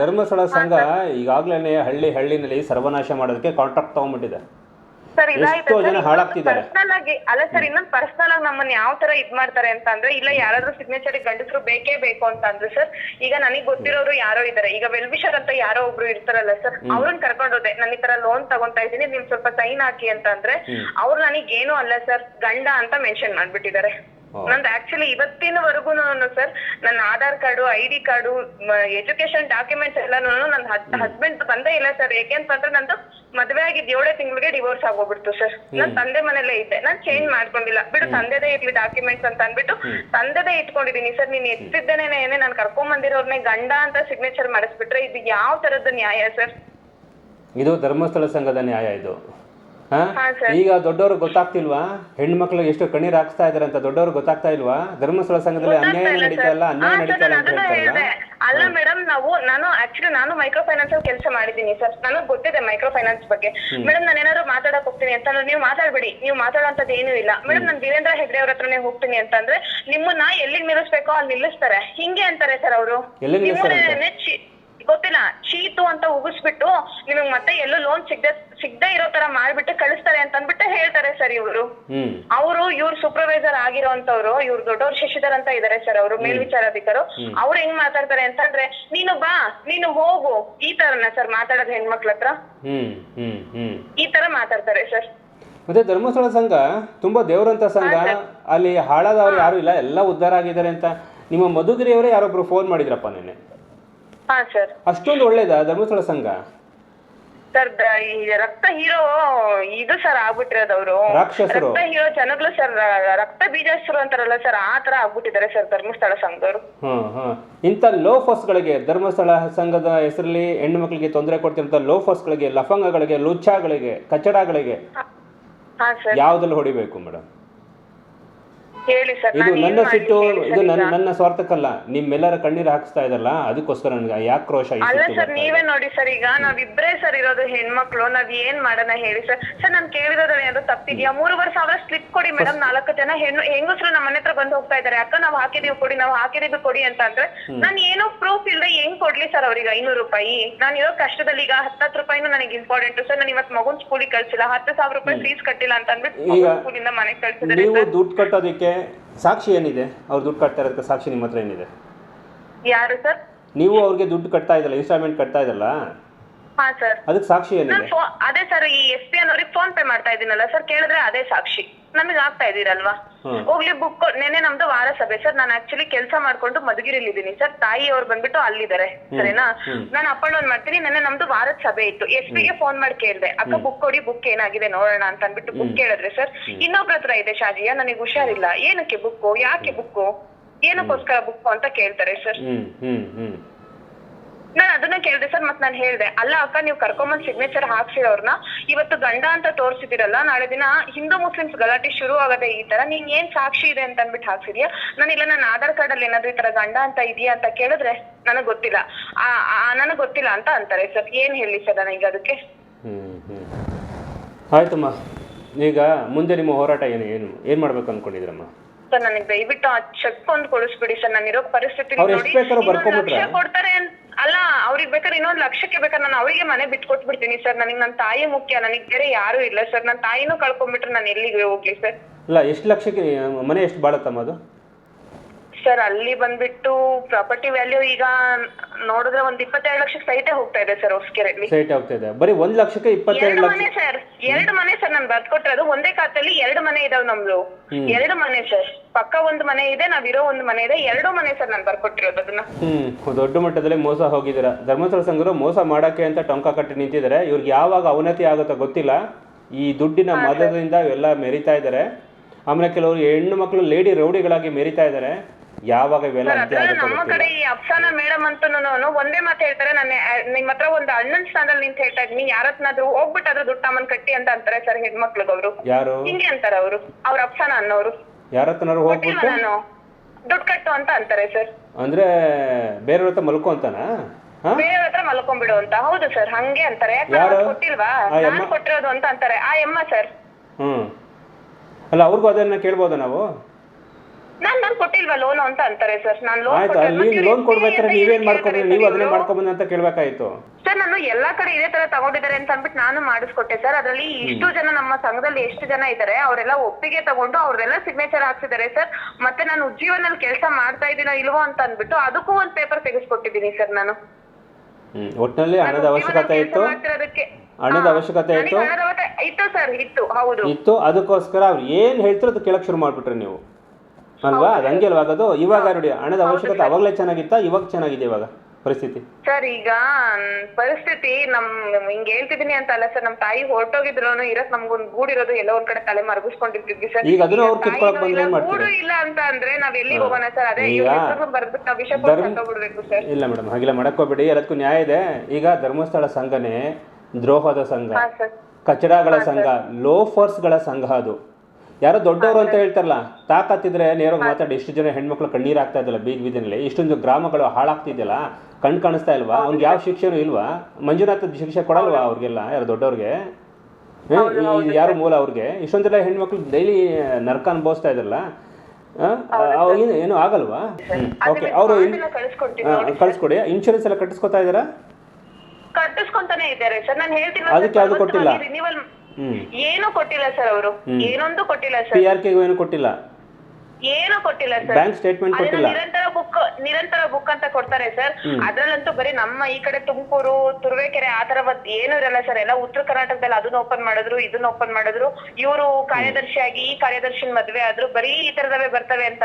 ಧರ್ಮಸ್ಥಳ ಸಂಘ ಈಗಾಗಲೇ ಹಳ್ಳಿ ಹಳ್ಳಿನಲ್ಲಿ ಸರ್ವನಾಶ ಮಾಡೋದಕ್ಕೆ ಕಾಂಟ್ರಾಕ್ಟ್ ತಗೊಂಡ್ಬಿಟ್ಟಿದೆ. ಸರ್ ಎಷ್ಟೋ ಜನ ಹಾಳಾಗ್ತಿದ್ದಾರೆ. ಪರ್ಸನಲ್ ಆಗಿ ಅಲ್ಲ ಸರ್ ಇನ್ನೊಂದು ಪರ್ಸನಲ್ ಆಗಿ ನಮ್ಮನ್ನ ಯಾವ ತರ ಇದ್ ಮಾಡ್ತಾರೆ ಅಂತ ಅಂದ್ರೆ ಇಲ್ಲ ಯಾರಾದ್ರೂ ಸಿಗ್ನೇಚರ್ ಗಂಡಸರು ಬೇಕೇ ಬೇಕು ಅಂತ ಅಂದ್ರೆ ಸರ್ ಈಗ ನನಗ್ ಗೊತ್ತಿರೋರು ಯಾರೋ ಇದಾರೆ. ಈಗ ವೆಲ್ವಿಷರ್ ಅಂತ ಯಾರೋ ಒಬ್ರು ಇರ್ತಾರಲ್ಲ ಸರ್ ಅವ್ರನ್ನ ಕರ್ಕೊಂಡೋದೆ ನಾನು ಈ ತರ ಲೋನ್ ತಗೊಂತಾ ಇದೀನಿ ನಿಮ್ ಸ್ವಲ್ಪ ಸೈನ್ ಹಾಕಿ ಅಂತ ಅಂದ್ರೆ ಅವ್ರು ನನಗ್ ಏನು ಅಲ್ಲ ಸರ್ ಗಂಡ ಅಂತ ಮೆನ್ಷನ್ ಮಾಡ್ಬಿಟ್ಟಿದ್ದಾರೆ. ನಂದು ಆಕ್ಚುಲಿ ಇವತ್ತಿನವರೆಗೂ ಸರ್ ನನ್ನ Aadhaar card I D card education documents ಎಲ್ಲಾನು ನನ್ನ ಹಸ್ಬೆಂಡ್ ಬಂದೇ ಇಲ್ಲ ಸರ್ ಯಾಕೆಂತಂದ್ರೆ ನಂದು ಮದುವೆ ಆಗಿದ್ದು ಏಳೇ ತಿಂಗಳಿಗೆ ಡಿವೋರ್ಸ್ ಆಗೋಗ್ಬಿಡ್ತು ಸರ್ ನನ್ನ ತಂದೆ ಮನೇಲೇ ಇದ್ದೆ. ನಾನು ಚೇಂಜ್ ಮಾಡ್ಕೊಂಡಿಲ್ಲ. ಬಿಡು ತಂದೆದೇ ಇರ್ಲಿ ಡಾಕ್ಯುಮೆಂಟ್ಸ್ ಅಂತ ಅನ್ಬಿಟ್ಟು ತಂದೆದೇ ಇಟ್ಕೊಂಡಿದೀನಿ ಸರ್ ನೀನ್ ಎತ್ತಿದ್ದೇನೆ ಏನೇ ನಾನು ಕರ್ಕೊಂಡ್ ಬಂದಿರೋರ್ನೇ ಗಂಡ ಅಂತ ಸಿಗ್ನೇಚರ್ ಮಾಡಿಸ್ಬಿಟ್ರೆ ಇದು ಯಾವ ತರದ ನ್ಯಾಯ ಸರ್ ಇದು ಧರ್ಮಸ್ಥಳ ಸಂಘದ ನ್ಯಾಯ ಇದು. ಈಗ ದೊಡ್ಡವ್ರಿಗೆ ಗೊತ್ತಾಗ್ತಿಲ್ವಾ? ಹೆಣ್ಮಕ್ಳು ಎಷ್ಟು ಕಣ್ಣೀರು ಹಾಕ್ಸ್ತಾ ಇದಾರೆ ಅಂತ ದೊಡ್ಡವ್ರಿಗೆ ಗೊತ್ತಾಗ್ತಾ ಇಲ್ವಾ? ಧರ್ಮಸ್ಥಳ ಸಂಘದಲ್ಲಿ ಅನ್ಯಾಯ ನಡೀತಾ ಇಲ್ಲ ಅನ್ಯಾಯ ನಡೀತಾ ಇಲ್ಲ ಅಂತ ಅಲ್ಲ ಮೇಡಮ್ ನಾವು ನಾನು ಆಕ್ಚುಲಿ ನಾನು ಮೈಕ್ರೋ ಫೈನಾನ್ಸ್ ಅಲ್ಲಿ ಕೆಲಸ ಮಾಡಿದ್ದೀನಿ ಸರ್. ನನಗ್ ಗೊತ್ತಿದೆ ಮೈಕ್ರೋ ಫೈನಾನ್ಸ್ ಬಗ್ಗೆ ಮೇಡಮ್ ನಾನು ಏನಾದ್ರು ಮಾತಾಡಕ್ ಹೋಗ್ತೀನಿ ಅಂತ ಅಂದ್ರೆ ನೀವು ಮಾತಾಡ್ಬೇಡಿ. ನೀವು ಮಾತಾಡೋಂಥದ್ದು ಏನೂ ಇಲ್ಲ. ಮೇಡಮ್ ನಾನು ವೀರೇಂದ್ರ ಹೆಗ್ಡೆ ಅವ್ರ ಹತ್ರನೇ ಹೋಗ್ತೀನಿ ಅಂತಂದ್ರೆ ನಿಮ್ಮನ್ನ ಎಲ್ಲಿಗೆ ನಿಲ್ಲಿಸ್ಬೇಕೋ ಅಲ್ಲಿ ನಿಲ್ಲಿಸ್ತಾರೆ. ಹಿಂಗೆ ಅಂತಾರೆ ಸರ್ ಅವರು? ಗೊತ್ತಿಲ್ಲ ಚೀತು ಅಂತ ಉಗಿಸ್ಬಿಟ್ಟು ನಿಮಗ್ ಮತ್ತೆ ಎಲ್ಲೂ ಲೋನ್ ಸಿಗದೆ ಸಿಗದೆ ಇರೋ ತರ ಮಾಡ್ಬಿಟ್ಟು ಕಳಿಸ್ತಾರೆ ಅಂತ ಅಂದ್ಬಿಟ್ಟು ಹೇಳ್ತಾರೆ ಸರ್ ಇವರು. ಅವರು ಇವ್ರ ಸೂಪರ್ವೈಸರ್ ಆಗಿರೋಂತವ್ರು ಇವ್ರು ದೊಡ್ಡವ್ರು ಶಶಿಧರ್ ಅಂತ ಇದಾರೆ ಸರ್ ಅವರು ಮೇಲ್ವಿಚಾರಾಧಿಕರು. ಅವ್ರು ಹೆಂಗ್ ಮಾತಾಡ್ತಾರೆ ಅಂತಂದ್ರೆ ನೀನು ಬಾ ನೀನು ಹೋಗು ಈ ತರನ ಸರ್ ಮಾತಾಡೋದು ಹೆಣ್ಮಕ್ಳ ಹತ್ರ. ಈ ತರ ಮಾತಾಡ್ತಾರೆ ಸರ್. ಮತ್ತೆ ಧರ್ಮಸ್ಥಳ ಸಂಘ ತುಂಬಾ ದೇವರಂತ ಸಂಘ ಅಲ್ಲಿ ಹಾಳಾದವ್ರು ಯಾರು ಇಲ್ಲ ಎಲ್ಲ ಉದ್ಧಾರ ಆಗಿದ್ದಾರೆ ಅಂತ. ನಿಮ್ಮ ಮಧುಗಿರಿಯವರೇ ಯಾರೊಬ್ರು ಫೋನ್ ಮಾಡಿದ್ರಪ್ಪ ನೆನ್ನೆ? ಹಾ ಸರ್ ಅಷ್ಟೊಂದು ಒಳ್ಳೇದಾ ಧರ್ಮಸ್ಥಳ ಸಂಘ? ಸರ್ ಈ ರಕ್ತ ಹೀರೋ ಇದು ಸರ್ ಆಗ್ಬಿಟ್ಟಿರೋದವ್ರು ರಾಕ್ಷಸರು. ರಕ್ತ ಹೀರೋ ಜನಗಳು ಸರ್ ರಕ್ತ ಬೀಜಸ್ರು ಅಂತಾರಲ್ಲ ಸರ್ ಆ ತರ ಆಗ್ಬಿಟ್ಟಿದ್ದಾರೆ ಸರ್ ಧರ್ಮಸ್ಥಳ ಸಂಘದವ್ರು. ಹ್ಮ್ ಹ್ಮ್ ಇಂಥ ಲೋಫರ್ಸ್ಗಳಿಗೆ ಧರ್ಮಸ್ಥಳ ಸಂಘದ ಹೆಸರಲ್ಲಿ ಹೆಣ್ಣು ಮಕ್ಕಳಿಗೆ ತೊಂದರೆ ಕೊಡ್ತಿರೋಂಥ ಲೋಫರ್ಸ್ಗಳಿಗೆ ಲಫಂಗಗಳಿಗೆ ಲುಚ್ಚಾಗಳಿಗೆ ಕಚಡಗಳಿಗೆ ಹಾ ಸರ್ ಯಾವ್ದ್ರಲ್ಲಿ ಹೊಡಿಬೇಕು ಮೇಡಮ್ ಇದು ನಾನು ನನ್ನ ಸಿಟ್ಟು ಇದು ಸರ್ ನನ್ನ? ನನ್ನ ಸ್ವಾರ್ಥಕ್ಕಲ್ಲ ನಿಮ್ಮೆಲ್ಲರ ಕಣ್ಣೀರು ಹಾಕಿಸ್ತಾ ಇದ್ದಲ್ಲ ಅದಕ್ಕೋಸ್ಕರ ನನಗೆ ಯಾಕೆ ಕ್ರೋಶ ಅಲ್ಲ ಸರ್ ನೀವೇ ನೋಡಿ ಸರ್ ಈಗ ನಾವಿಬ್ರೇ ಸರ್ ಇರೋದು ಹೆಣ್ಮಕ್ಳು ನಾವ್ ಏನ್ ಮಾಡೋಣ ಹೇಳಿ ಸರ್? ಸರ್ ನಾನ್ ಕೇಳಿರೋದ್ರಲ್ಲಿ ಏನಾದ್ರು ತಪ್ಪಿದ್ಯಾ? ಮೂರುವರೆ ಸಾವಿರ ಸ್ಲಿಪ್ ಕೊಡಿ ಮೇಡಮ್ ನಾಲ್ಕು ಜನ ಹೆಣ್ಣು ಹೆಂಗಸರು ನಮ್ಮ ಮನೆ ಹತ್ರ ಬಂದು ಹೋಗ್ತಾ ಇದಾರೆ ಅಕ್ಕ ನಾವ್ ಹಾಕಿದೀವಿ ಕೊಡಿ ನಾವ್ ಹಾಕಿದೀವಿ ಕೊಡಿ ಅಂತ ಅಂದ್ರೆ ನಾನ್ ಏನೋ ಪ್ರೂಫ್ ಇಲ್ಲದೆ ಹೆಂಗ್ ಕೊಡ್ಲಿ ಸರ್ ಅವ್ರಿಗೆ ಐನೂರು ರೂಪಾಯಿ? ನಾನ್ ಇರೋ ಕಷ್ಟದಲ್ಲಿ ಈಗ ಹತ್ತತ್ತು ರೂಪಾಯಿನೂ ನನಗೆ ಇಂಪಾರ್ಟೆಂಟ್ ಸರ್ ನಾನು ಇವತ್ತು ಮಗುನ್ ಸ್ಕೂಲಿಗೆ ಕಳ್ಸಿಲ್ಲ. ಹತ್ತು ಸಾವಿರ ರೂಪಾಯಿ ಫೀಸ್ ಕಟ್ಟಿಲ್ಲ ಅಂತ ಅಂದ್ಬಿಟ್ಟು ಸ್ಕೂಲಿಂದ ಮನೆಗೆ ಕಳ್ಸಿದ್ರೆ ನೀವು ದುಡ್ಡು ಕಟ್ಟೋದಕ್ಕೆ ಸಾಕ್ಷಿ ಏನಿದೆ? ಅವ್ರು ದುಡ್ಡು ಕಟ್ತಾ ಇರೋದಕ್ಕೆ ಸಾಕ್ಷಿ ನಿಮ್ಮ ಹತ್ರ ಏನಿದೆ? ಯಾರು ಸರ್? ನೀವು ಅವ್ರಿಗೆ ದುಡ್ಡು ಕಟ್ತಾ ಇದ್ದಲ್ಲ ಇನ್ಸ್ಟಾಲ್ಮೆಂಟ್ ಕಟ್ತಾ ಇದ್ದಲ್ಲ ಹಾ ಸರ್. ಅದಕ್ಕೆ ಸಾಕ್ಷಿ ಏನಿದೆ? ಅದೇ ಸರ್ ಈ ಎಸ್ ಪಿ ಅನ್ನೋರಿಗೆ ಫೋನ್ ಪೇ ಮಾಡ್ತಾ ಇದೀನಲ್ಲ ಸರ್ ಕೇಳಿದ್ರೆ ಅದೇ ಸಾಕ್ಷಿ. ನಮಗೆ ಆಗ್ತಾ ಇದೀರಲ್ವಾ. ಹೋಗ್ಲಿ ಬುಕ್ ನೆನೆ ನಮ್ದು ವಾರ ಸಭೆ ಸರ್. ನಾನು ಆಕ್ಚುಲಿ ಕೆಲಸ ಮಾಡ್ಕೊಂಡು ಮಧುಗಿರಿಲಿ ಇದೀನಿ ಸರ್. ತಾಯಿ ಅವ್ರು ಬಂದ್ಬಿಟ್ಟು ಅಲ್ಲಿದ್ದಾರೆ ಸರಿನಾ? ನಾನು ಅಪ್ ಅಂಡ್ ಡೌನ್ ಮಾಡ್ತೀನಿ. ನೆನೆ ನಮ್ದು ವಾರದ ಸಭೆ ಇತ್ತು. ಎಸ್ ಪಿಗೆ ಫೋನ್ ಮಾಡಿ ಕೇಳಿದೆ ಅಕ್ಕ ಬುಕ್ ಕೊಡಿ ಬುಕ್ ಏನಾಗಿದೆ ನೋಡೋಣ ಅಂತ ಅಂದ್ಬಿಟ್ಟು ಬುಕ್ ಕೇಳಿದ್ರೆ ಸರ್. ಇನ್ನೊಬ್ರ ಹತ್ರ ಇದೆ ಶಾಜಿಯಾ ನನಗೆ ಹುಷಾರಿಲ್ಲ. ಏನಕ್ಕೆ ಬುಕ್ಕು ಯಾಕೆ ಬುಕ್ಕು ಏನಕ್ಕೋಸ್ಕರ ಬುಕ್ಕು ಅಂತ ಕೇಳ್ತಾರೆ ಸರ್. ನಾನು ಅದನ್ನ ಕೇಳ್ದೆ ಸರ್ ಮತ್ ನಾನು ಹೇಳ್ದೆ. ಅಲ್ಲ ಅಕ್ಕ ನೀವು ಕರ್ಕೊಂಬಂದ್ ಸಿಗ್ನೇಚರ್ ಹಾಕ್ಸಿರೋರ್ನ ಇವತ್ತು ಗಂಡ ಅಂತ ತೋರ್ಸಿದಿರಲ್ಲ ನಾಳೆ ದಿನ ಹಿಂದೂ ಮುಸ್ಲಿಮ್ಸ್ ಗಲಾಟೆ ಶುರು ಆಗದೆ ಈ ತರ ನೀನ್ ಏನ್ ಸಾಕ್ಷಿ ಇದೆ ಅಂತ ಅಂದ್ಬಿಟ್ಟು ಹಾಕ್ಸಿದ್ಯಾ? ನಾನು ಇಲ್ಲ ನನ್ನ ಆಧಾರ್ ಕಾರ್ಡ್ ಅಲ್ಲಿ ಏನಾದ್ರು ಈ ತರ ಗಂಡ ಅಂತ ಇದೆಯಾ ಅಂತ ಕೇಳಿದ್ರೆ ನನಗ್ ಗೊತ್ತಿಲ್ಲ. ಆ ನನಗ್ ಗೊತ್ತಿಲ್ಲ ಅಂತ ಅಂತಾರೆ ಸರ್. ಏನ್ ಹೇಳಿ ಸರ್ ನನಗೆ ಅದಕ್ಕೆ? ಹ್ಮ್ ಹ್ಮ್. ಆಯ್ತಮ್ಮ. ಈಗ ಮುಂದೆ ನಿಮ್ಮ ಹೋರಾಟ ಏನು ಏನು ಏನ್ ಮಾಡ್ಬೇಕು ಅನ್ಕೊಂಡಿದ್ರಮ್ಮ ಸರ್ ನನಗೆ ದಯವಿಟ್ಟು ಆ ಚೆಕ್ ಒಂದು ಕೊಡಿಸ್ಬಿಡಿ ಸರ್. ನಾನು ಇರೋ ಪರಿಸ್ಥಿತಿ ನೋಡಿ ಕೊಡ್ತಾರೆ ಅಂತ ಅಲ್ಲ, ಅವ್ರಿಗೆ ಬೇಕಾದ್ರೆ ಇನ್ನೊಂದ್ ಲಕ್ಷಕ್ಕೆ ಬೇಕಾದ್ರೆ ನಾನು ಅವರಿಗೆ ಮನೆ ಬಿಟ್ಕೊಟ್ಬಿಡ್ತೀನಿ ಸರ್. ನನಗೆ ನನ್ನ ತಾಯಿ ಮುಖ್ಯ, ನನಗೆ ಬೇರೆ ಯಾರು ಇಲ್ಲ ಸರ್. ನನ್ನ ತಾಯಿನೂ ಕಳ್ಕೊಂಡ್ಬಿಟ್ರೆ ನಾನು ಎಲ್ಲಿಗೆ ಹೋಗ್ಲಿ ಸರ್? ಇಲ್ಲ ಎಷ್ಟು ಲಕ್ಷಕ್ಕೆ, ಮನೆ ಎಷ್ಟು ಬಾಳತ್ತಮ್ಮ ಅದು? ಸರ್ ಅಲ್ಲಿ ಬಂದ್ಬಿಟ್ಟು ಪ್ರಾಪರ್ಟಿ ವ್ಯಾಲ್ಯೂ ಈಗ ನೋಡಿದ್ರೆ ಒಂದ್ ಇಪ್ಪತ್ತೆರಡು ಲಕ್ಷಕ್ಕೆ ಸೈಟೇ ಹೋಗ್ತಾ ಇದೆ ಸರ್ ಹೊಸಕೆರೆಯಲ್ಲಿ ಸೈಟ್ ಹೋಗ್ತಾ ಇದೆ. ಬರೀ ಒಂದ್ ಲಕ್ಷಕ್ಕೆ ಇಪ್ಪತ್ತೆರಡು ಎರಡು ಲಕ್ಷ ಮನೆ ಸರ್ ಎರಡು ಮನೆ ಸರ್ ನಾನು ಅದು ಒಂದೇ ಖಾತೆಯಲ್ಲಿ ಎರಡು ಮನೆ ಇದಾವ್ ನಮ್ದು. ಎರಡು ಮನೆ ಸರ್ ಪಕ್ಕ ಒಂದು ಮನೆ ಇದೆ ನಾವಿರೋ ಒಂದ್ ಮನೆ ಇದೆ. ಎರಡು ಮನೆ ಸರ್ ನಾನು ಬರ್ಕೊಟ್ಟಿರೋದು ಅದನ್ನ. ಹ್ಮ್. ದೊಡ್ಡ ಮಟ್ಟದಲ್ಲಿ ಮೋಸ ಹೋಗಿದ್ದೀರಾ? ಧರ್ಮಸ್ಥಳ ಸಂಘರು ಮೋಸ ಮಾಡಕ್ಕೆ ಅಂತ ಟೊಂಕ ಕಟ್ಟಿ ನಿಂತಿದ್ದಾರೆ. ಇವ್ರಿಗೆ ಯಾವಾಗ ಅವನತಿ ಆಗುತ್ತೋ ಗೊತ್ತಿಲ್ಲ. ಈ ದುಡ್ಡಿನ ಮದದಿಂದ ಇವೆಲ್ಲ ಮೆರಿತಾ ಇದ್ದಾರೆ. ಆಮೇಲೆ ಕೆಲವರು ಹೆಣ್ಣು ಮಕ್ಕಳು ಲೇಡಿ ರೌಡಿಗಳಾಗಿ ಮೆರಿತಾ ಇದ್ದಾರೆ. ಯಾವಾಗ ಇವೆಲ್ಲ ಅಂತ್ಯ ಅದ್ರಲ್ಲಿ ಆಗುತ್ತೋ ನಮ್ಮ ಗೊತ್ತಿಲ್ಲ. ಕಡೆ ಈ ಅಫ್ಸಾನಾ ಮೇಡಮ್ ಅಂತೂ ಒಂದೇ ಮಾತು ಹೇಳ್ತಾರೆ ನನ್ನ ನಿಮ್ ಹತ್ರ ಒಂದು ಅಣ್ಣನ್ ಸ್ಥಾನದಲ್ಲಿ ನಿಂತ ಹೇಳ್ತಾ ಇದ್ದೀನಿ. ಯಾರ ಹೋಗ್ಬಿಟ್ಟು ಹೋಗ್ಬಿಟ್ಟಾದ್ರೂ ದುಡ್ಡು ಅಮ್ಮನ್ ಕಟ್ಟಿ ಅಂತ ಅಂತಾರೆ ಸರ್ ಹೆಣ್ಮಕ್ಳಿಗೆ ಅವರು ಯಾರು? ಹಿಂಗೆ ಅಂತಾರೆ ಅವರು ಅವ್ರ ಅಪ್ಸಾನ ಅನ್ನೋರು. ಯಾರ ಹತ್ರನಾರು ಹೋಗ್ಬಿಟ್ಟು? ನಾನು. ದುಡ್ಡು ಕಟ್ಟು ಅಂತ ಅಂತಾರೆ ಸರ್. ಅಂದ್ರೆ ಬೇರೆಯವ್ರ ಹತ್ರ ಮಲ್ಕೊ ಅಂತಾನ? ಹಾ? ಬೇರೆಯವ್ರ ಹತ್ರ ಮಲ್ಕೊಂಡ್ಬಿಡು ಅಂತ. ಹೌದು ಸರ್ ಹಂಗೆ ಅಂತಾರೆ. ಯಾಕೆ ಯಾರು? ನಾನು ಕೊಟ್ಟಿಲ್ವಾ? ಆ ನಾನು? ಕೊಟ್ಟಿರೋದು ಅಂತ ಅಂತಾರೆ. ಆ ಎಮ್ಮ ಸರ್. ಹ್ಮ್. ಅಲ್ಲ ಅವ್ರಿಗೂ ಅದನ್ನ ಕೇಳ್ಬೋದಾ ನಾವು? ನಾನ್ ನಾನ್ ಕೊಟ್ಟಿಲ್ವಾ ಲೋನ್ ಅಂತ ಅಂತಾರೆ ಸರ್ ನಾನು ಲೋನ್ ಆಯ್ತು ಅಲ್ಲಿ ಲೋನ್ ಕೊಡ್ಬೇಕಾದ್ರೆ ನೀವೇನ್ ಮಾಡ್ಕೊಂಡ್ರಿ? ನೀವು ಅದನ್ನೇ ಮಾಡ್ಕೊಂಬಂದು ಅಂತ ಕೇಳ್ಬೇಕಾಯ್ತು. ಸರ್ ನಾನು ಎಲ್ಲಾ ಕಡೆ ಇದೇ ತರ ತಗೊಂಡಿದ್ದಾರೆ ಅಂತ ಅಂದ್ಬಿಟ್ಟು ನಾನು ಮಾಡಿಸ್ಕೊಟ್ಟೆ ಸರ್ ಅದರಲ್ಲಿ ಇಷ್ಟು ಜನ ನಮ್ಮ ಸಂಘದಲ್ಲಿ ಎಷ್ಟು ಜನ ಇದ್ದಾರೆ ಅವರೆಲ್ಲ ಒಪ್ಪಿಗೆ ತಗೊಂಡು ಅವರೆಲ್ಲ ಸಿಗ್ನೇಚರ್ ಹಾಕ್ಸಿದ್ದಾರೆ ಸರ್ ಮತ್ತೆ ನಾನು ಉಜ್ಜೀವನಲ್ಲಿ ಕೆಲಸ ಮಾಡ್ತಾ ಇದ್ದೀನೋ ಇಲ್ವೋ ಅಂತ ಅಂದ್ಬಿಟ್ಟು ಅದಕ್ಕೂ ಒಂದ್ ಪೇಪರ್ ತೆಗೆಸ್ಕೊಟ್ಟಿದ್ದೀನಿ ಸರ್ ನಾನು. ಹ್ಮ್ ಒಟ್ಟಿನಲ್ಲಿ ಹಣದ ಅವಶ್ಯಕತೆ ಇತ್ತು. ಮಾಡ್ತಿರೋದಕ್ಕೆ. ಹಣದ ಅವಶ್ಯಕತೆ ಇತ್ತು. ಇತ್ತು ಸರ್ ಇತ್ತು ಹೌದು. ಇತ್ತು ಅದಕ್ಕೋಸ್ಕರ ಅವ್ರು ಏನ್ ಹೇಳ್ತಾರೋ ಅದು ಕೇಳಕ್ ಶುರು ಮಾಡ್ಬಿಟ್ರಿ ನೀವು. ಅಲ್ವಾ? ಅದು ಹಂಗೆ ಅಲ್ವಾ ಆಗೋದು ಇವಾಗ ನೋಡಿ ಹಣದ ಅವಶ್ಯಕತೆ ಅವಾಗಲೇ ಚೆನ್ನಾಗಿತ್ತಾ ಇವಾಗ ಚೆನ್ನಾಗಿದೆ ಇವಾಗ ಪರಿಸ್ಥಿತಿ? ಸರ್ ಈಗ ಮ್, ಪರಿಸ್ಥಿತಿ ನಮ್ ಹಿಂಗ್ ಹೇಳ್ತಿದೀನಿ ಅಂತ ಅಲ್ಲ ಸರ್ ನಮ್ ತಾಯಿ ಹೊರಟೋಗಿದ್ರು ಇರಕ್ ನಮ್ಗೊಂದ್ ಗೂಡಿರೋದು ಎಲ್ಲೋ ಒಂದ್ ಕಡೆ ತಲೆ ಮರಗಿಸ್ಕೊಂಡಿರ್ತಿದ್ವಿ ಸರ್. ಈಗ ಅದನ್ನ ಅವ್ರು ಕಿತ್ಕೊಳಕ್ ಬಂದ್ರೆ ಏನ್ ಇಲ್ಲ, ಮಾಡ್ತೀರಿ? ಗೂಡು ಇಲ್ಲ ಅಂತ ಅಂದ್ರೆ ನಾವ್ ಎಲ್ಲಿಗೆ ಹೋಗೋಣ ಸರ್? ಅದೇ ಈಗ ಬರ್ಬಿಟ್ಟು ನಾವ್ ಧರ್ಮ- ಬಿಡ್ಬೇಕು ಸರ್. ಇಲ್ಲ ಮೇಡಮ್ ಹಾಗೆಲ್ಲ ಮಾಡಕ್ಕೋಗ್ಬೇಡಿ ಎಲ್ಲದಕ್ಕೂ ನ್ಯಾಯ ಇದೆ. ಈಗ ಧರ್ಮಸ್ಥಳ ಸಂಘನೇ ದ್ರೋಹದ ಸಂಘ. ಹಾ ಸರ್. ಕಚಡಗಳ ಸಂಘ ಲೋಫರ್ಸ್ಗಳ ಸಂಘ ಅದು. ಯಾರೋ ದೊಡ್ಡವರು ಅಂತ ಹೇಳ್ತಾರಲ್ಲ ತಾಕತ್ತಿದ್ರೆ ನೇರವಾಗಿ ಮಾತಾಡಿ ಎಷ್ಟು ಜನ ಹೆಣ್ಮಕ್ಳು ಕಣ್ಣೀರು ಆಗ್ತಾ ಇದ್ದಲ್ಲ ಬೀದಿ ಬೀದಿನಲ್ಲಿ ಇಷ್ಟೊಂದು ಗ್ರಾಮಗಳು ಹಾಳಾಗ್ತಿದ್ಯಲ್ಲ ಕಣ್ ಕಾಣಿಸ್ತಾ ಇಲ್ವಾ? ಅವ್ನಿಗೆ ಯಾವ ಶಿಕ್ಷೆನೂ ಇಲ್ವಾ? ಮಂಜುನಾಥ ಶಿಕ್ಷೆ ಕೊಡಲ್ವಾ ಅವ್ರಿಗೆಲ್ಲ ಯಾರು ದೊಡ್ಡವ್ರಿಗೆ? ಯಾರು ಮೂಲ ಅವ್ರಿಗೆ? ಇಷ್ಟೊಂದೆಲ್ಲ ಹೆಣ್ಮಕ್ಳು ಡೈಲಿ ನರ್ಕ ಅನುಭವಿಸ್ತಾ ಇದ್ರಲ್ಲ ಏನು ಏನು ಆಗಲ್ವಾ? ಓಕೆ ಅವರು ಕಳ್ಸ್ಕೊಡಿ. ಇನ್ಶೂರೆನ್ಸ್ ಎಲ್ಲ ಕಟ್ಟಿಸ್ಕೊತಾ ಇದ್ದಾರಾ? ಕಟ್ಟಿಸ್ಕೊಂತಾನೆ ಇದ್ದಾರೆ ಸರ್. ನಾನು ಹೇಳ್ತೀನಿ ಅದಕ್ಕೆ ಯಾವ್ದು ಕೊಟ್ಟಿಲ್ಲ? ಏನು ಕೊಟ್ಟಿಲ್ಲ ಸರ್ ಅವರು. ಏನೊಂದು ಕೊಟ್ಟಿಲ್ಲ ಸರ್. ಏನು ಕೊಟ್ಟಿಲ್ಲ? ಏನು ಕೊಟ್ಟಿಲ್ಲ ಸರ್ ಬ್ಯಾಂಕ್ ಸ್ಟೇಟ್ಮೆಂಟ್ ಕೊಟ್ಟಿಲ್ಲ. ನಿರಂತರ ಬುಕ್ ನಿರಂತರ ಬುಕ್ ಅಂತ ಕೊಡ್ತಾರೆ ಸರ್ ಅದ್ರಲ್ಲಂತೂ ಬರೀ ನಮ್ಮ ಈ ಕಡೆ ತುಮಕೂರು ತುರುವೇಕೆರೆ ಆ ತರ ಏನು ಇರಲ್ಲ ಸರ್ ಎಲ್ಲ ಉತ್ತರ ಕರ್ನಾಟಕದಲ್ಲಿ ಅದನ್ನ ಓಪನ್ ಮಾಡಿದ್ರು ಇದನ್ನ ಓಪನ್ ಮಾಡಿದ್ರು. ಇವರು ಕಾರ್ಯದರ್ಶಿಯಾಗಿ ಈ ಕಾರ್ಯದರ್ಶಿನ ಮದ್ವೆ ಆದ್ರು ಬರೀ ಈ ತರದವೇ ಬರ್ತವೆ ಅಂತ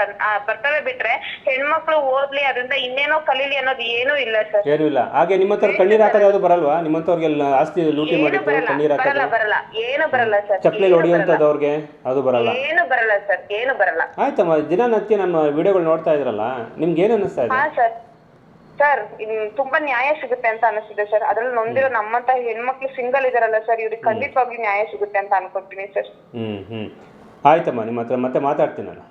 ಬರ್ತವೆ ಬಿಟ್ರೆ ಹೆಣ್ಮಕ್ಳು ಓದ್ಲಿ ಅದರಿಂದ ಇನ್ನೇನೋ ಕಲೀಲಿ ಅನ್ನೋದು ಏನೂ ಇಲ್ಲ ಸರ್ ಏನು ಇಲ್ಲ. ಹಾಗೆ ನಿಮ್ಮ ಹತ್ರ ಕಣ್ಣೀರ್ ಹಾಕೋದು ಯಾವ್ದು ಬರಲ್ವಾ? ನಿಮ್ಮಂತವ್ರಿಗೆಲ್ಲ ಆಸ್ತಿ ಲೂಟಿ ಏನು ಮಾಡಿದ್ದು ಬರಲ್ಲ. ಬರಲ್ಲ ಹಾಕೋದು? ಬರಲ್ಲ ಏನು ಬರಲ್ಲ ಸರ್ ಚಪ್ಪಲಿ ಹೊಡಿಯುವಂತದ್ದು ಅವ್ರಿಗೆ ಅದು ಬರಲ್ಲ. ಏನು ಬರಲ್ಲ ಸರ್ ಏನು ಬರಲ್ಲ. ಆಯ್ತಮ್ಮ ದಿನನಿತ್ಯ ನಮ್ಮ ವಿಡಿಯೋಗಳು ನೋಡ್ತಾ ಇದ್ರಲ್ಲ ನಿಮ್ಗೆ ಏನು ಅನಿಸ್ತಾ ಇದೆ? ಹಾ ಸರ್. ಸರ್ ತುಂಬಾ ನ್ಯಾಯ ಸಿಗುತ್ತೆ ಅಂತ ಅನಿಸ್ತಿದೆ ಸರ್. ಅದ್ರಲ್ಲಿ ನೊಂದಿರೋ ನಮ್ಮಂತ ಹೆಣ್ಮಕ್ಳು ಸಿಂಗಲ್ ಇದಾರಲ್ಲ ಸರ್ ಇವ್ರಿಗೆ ಖಂಡಿತವಾಗ್ಲೂ ನ್ಯಾಯ ಸಿಗುತ್ತೆ ಅಂತ ಅನ್ಕೊತೀನಿ ಸರ್. ಹ್ಮ್ ಹ್ಮ್. ಆಯ್ತಮ್ಮ ನಿಮ್ಮ ಹತ್ರ ಮತ್ತೆ ಮಾತಾಡ್ತೀನಿ ನಾನು